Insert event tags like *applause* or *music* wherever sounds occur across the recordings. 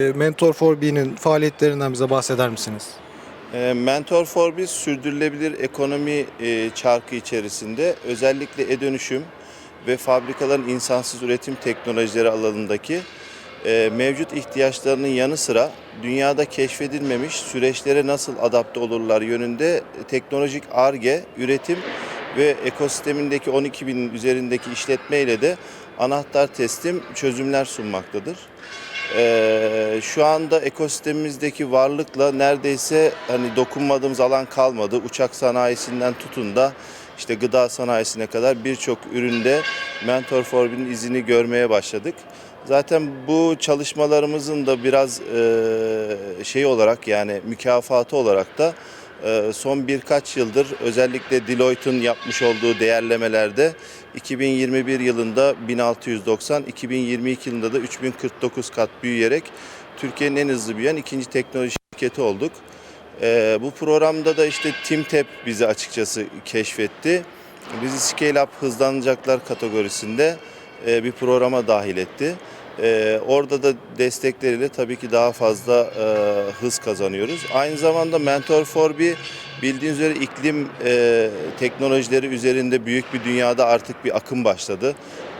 E, Mentor for Be'nin faaliyetlerinden bize bahseder misiniz? E, Mentor for Biz sürdürülebilir ekonomi e, çarkı içerisinde özellikle e-dönüşüm ve fabrikaların insansız üretim teknolojileri alanındaki e, mevcut ihtiyaçlarının yanı sıra dünyada keşfedilmemiş süreçlere nasıl adapte olurlar yönünde teknolojik ARGE, üretim ve ekosistemindeki 12 binin üzerindeki işletmeyle de anahtar teslim çözümler sunmaktadır. Ee, şu anda ekosistemimizdeki varlıkla neredeyse hani dokunmadığımız alan kalmadı. Uçak sanayisinden tutun da işte gıda sanayisine kadar birçok üründe Mentor for Be'nin izini görmeye başladık. Zaten bu çalışmalarımızın da biraz e, şey olarak yani mükafatı olarak da son birkaç yıldır özellikle Deloitte'un yapmış olduğu değerlemelerde 2021 yılında 1690, 2022 yılında da 3049 kat büyüyerek Türkiye'nin en hızlı büyüyen ikinci teknoloji şirketi olduk. E, bu programda da işte TeamTap bizi açıkçası keşfetti. Bizi Scale Up hızlanacaklar kategorisinde e, bir programa dahil etti. Ee, orada da destekleriyle tabii ki daha fazla e, hız kazanıyoruz. Aynı zamanda Mentor for Bee bildiğiniz üzere iklim e, teknolojileri üzerinde büyük bir dünyada artık bir akım başladı.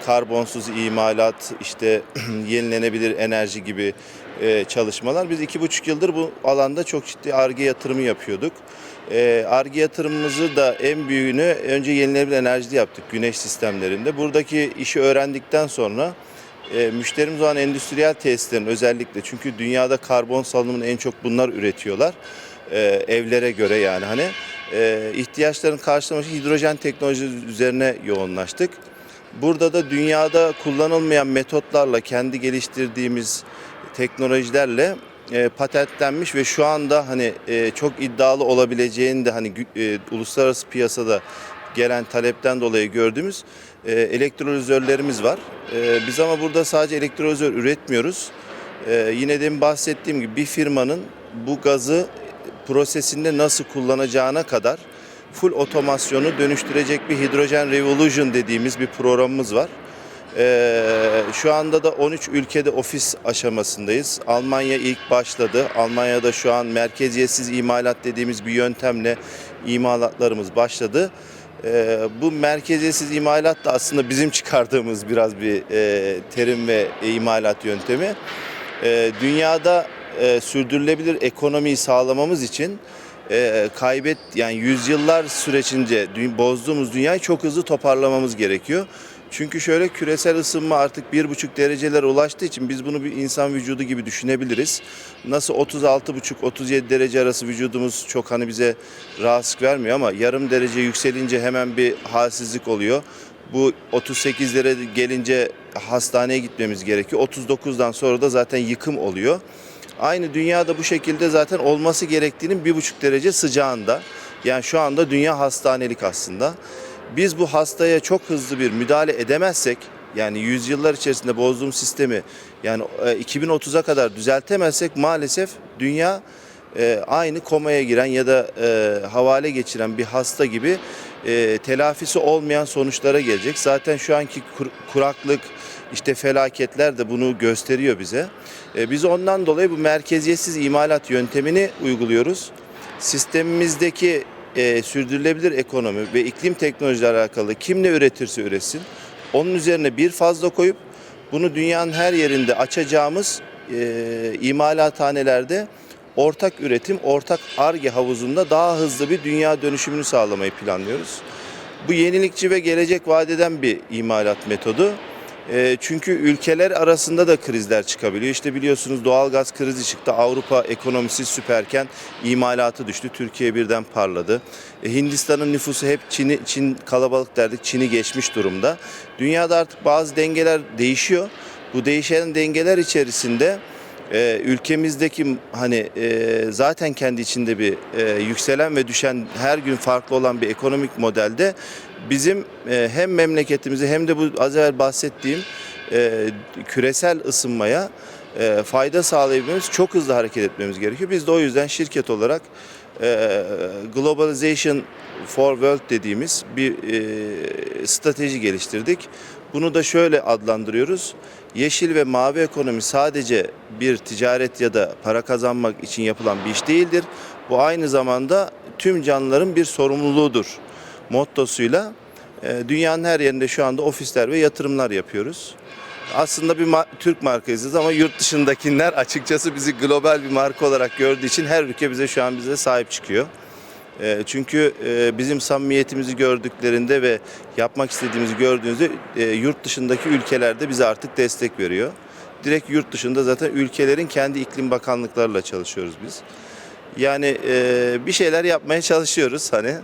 Karbonsuz imalat, işte *clears throat* yenilenebilir enerji gibi e, çalışmalar. Biz iki buçuk yıldır bu alanda çok ciddi ARGE yatırımı yapıyorduk. ARGE yatırımımızı da en büyüğünü önce yenilenebilir enerjide yaptık güneş sistemlerinde. Buradaki işi öğrendikten sonra e, müşterimiz olan endüstriyel tesislerin özellikle çünkü dünyada karbon salınımını en çok bunlar üretiyorlar. E, evlere göre yani hani e, ihtiyaçlarını karşılamak için hidrojen teknolojisi üzerine yoğunlaştık. Burada da dünyada kullanılmayan metotlarla kendi geliştirdiğimiz teknolojilerle e, patentlenmiş ve şu anda hani e, çok iddialı olabileceğini de hani e, uluslararası piyasada gelen talepten dolayı gördüğümüz e, elektrolizörlerimiz var. E, biz ama burada sadece elektrolizör üretmiyoruz. E, yine demin bahsettiğim gibi bir firmanın bu gazı prosesinde nasıl kullanacağına kadar full otomasyonu dönüştürecek bir Hydrogen Revolution dediğimiz bir programımız var. Ee, şu anda da 13 ülkede ofis aşamasındayız. Almanya ilk başladı. Almanya'da şu an merkeziyetsiz imalat dediğimiz bir yöntemle imalatlarımız başladı. Ee, bu merkeziyetsiz imalat da aslında bizim çıkardığımız biraz bir e, terim ve imalat yöntemi. Ee, dünyada e, sürdürülebilir ekonomiyi sağlamamız için e, kaybet yani yüzyıllar sürecince dü- bozduğumuz dünyayı çok hızlı toparlamamız gerekiyor. Çünkü şöyle küresel ısınma artık bir buçuk derecelere ulaştığı için biz bunu bir insan vücudu gibi düşünebiliriz. Nasıl 36,5-37 derece arası vücudumuz çok hani bize rahatsızlık vermiyor ama yarım derece yükselince hemen bir halsizlik oluyor. Bu 38'lere gelince hastaneye gitmemiz gerekiyor. 39'dan sonra da zaten yıkım oluyor. Aynı dünyada bu şekilde zaten olması gerektiğinin bir buçuk derece sıcağında. Yani şu anda dünya hastanelik aslında. Biz bu hastaya çok hızlı bir müdahale edemezsek, yani yüzyıllar içerisinde bozduğum sistemi yani e, 2030'a kadar düzeltemezsek maalesef dünya e, aynı komaya giren ya da e, havale geçiren bir hasta gibi e, telafisi olmayan sonuçlara gelecek. Zaten şu anki kur- kuraklık, işte felaketler de bunu gösteriyor bize. E, biz ondan dolayı bu merkeziyetsiz imalat yöntemini uyguluyoruz. Sistemimizdeki e, sürdürülebilir ekonomi ve iklim teknolojileri alakalı kim ne üretirse üretsin, onun üzerine bir fazla koyup bunu dünyanın her yerinde açacağımız e, imalathanelerde ortak üretim, ortak ARGE havuzunda daha hızlı bir dünya dönüşümünü sağlamayı planlıyoruz. Bu yenilikçi ve gelecek vadeden bir imalat metodu. E, çünkü ülkeler arasında da krizler çıkabiliyor. İşte biliyorsunuz doğalgaz krizi çıktı. Avrupa ekonomisi süperken imalatı düştü. Türkiye birden parladı. E, Hindistan'ın nüfusu hep Çin'i Çin kalabalık derdik. Çin'i geçmiş durumda. Dünyada artık bazı dengeler değişiyor. Bu değişen dengeler içerisinde e, ülkemizdeki hani e, zaten kendi içinde bir e, yükselen ve düşen her gün farklı olan bir ekonomik modelde bizim e, hem memleketimizi hem de bu az evvel bahsettiğim e, küresel ısınmaya e, fayda sağlayabilmemiz çok hızlı hareket etmemiz gerekiyor. Biz de o yüzden şirket olarak e, Globalization for World dediğimiz bir e, strateji geliştirdik. Bunu da şöyle adlandırıyoruz. Yeşil ve mavi ekonomi sadece bir ticaret ya da para kazanmak için yapılan bir iş değildir. Bu aynı zamanda tüm canlıların bir sorumluluğudur mottosuyla e, dünyanın her yerinde şu anda ofisler ve yatırımlar yapıyoruz. Aslında bir ma- Türk markasıyız ama yurt dışındakiler açıkçası bizi global bir marka olarak gördüğü için her ülke bize şu an bize sahip çıkıyor. E, Çünkü e, bizim samimiyetimizi gördüklerinde ve yapmak istediğimizi gördüğünüzde e, yurt dışındaki ülkelerde bize artık destek veriyor. Direkt yurt dışında zaten ülkelerin kendi iklim bakanlıklarıyla çalışıyoruz biz. Yani e, bir şeyler yapmaya çalışıyoruz hani.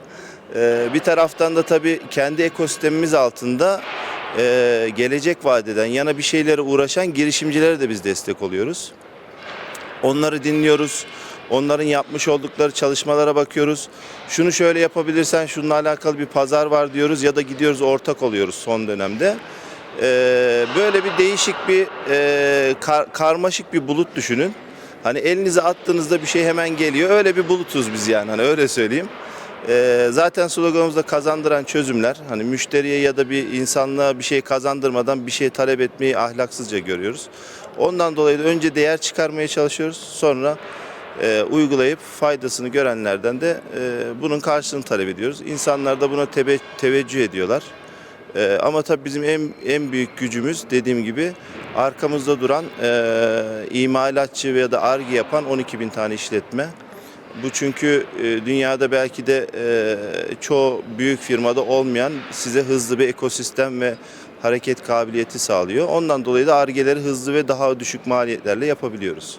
Bir taraftan da tabii kendi ekosistemimiz altında gelecek vadeden yana bir şeylere uğraşan girişimcilere de biz destek oluyoruz. Onları dinliyoruz. Onların yapmış oldukları çalışmalara bakıyoruz. Şunu şöyle yapabilirsen şununla alakalı bir pazar var diyoruz ya da gidiyoruz ortak oluyoruz son dönemde. Ee, böyle bir değişik bir e, kar- karmaşık bir bulut düşünün. Hani elinize attığınızda bir şey hemen geliyor. Öyle bir bulutuz biz yani hani öyle söyleyeyim. Ee, zaten sloganımızda kazandıran çözümler. Hani müşteriye ya da bir insanlığa bir şey kazandırmadan bir şey talep etmeyi ahlaksızca görüyoruz. Ondan dolayı da önce değer çıkarmaya çalışıyoruz. Sonra e, uygulayıp faydasını görenlerden de e, bunun karşılığını talep ediyoruz. İnsanlar da buna tebe- teveccüh ediyorlar. E, ama tabii bizim en en büyük gücümüz dediğim gibi arkamızda duran e, imalatçı veya da arge yapan 12 bin tane işletme. Bu çünkü e, dünyada belki de e, çoğu büyük firmada olmayan size hızlı bir ekosistem ve hareket kabiliyeti sağlıyor. Ondan dolayı da argeleri hızlı ve daha düşük maliyetlerle yapabiliyoruz.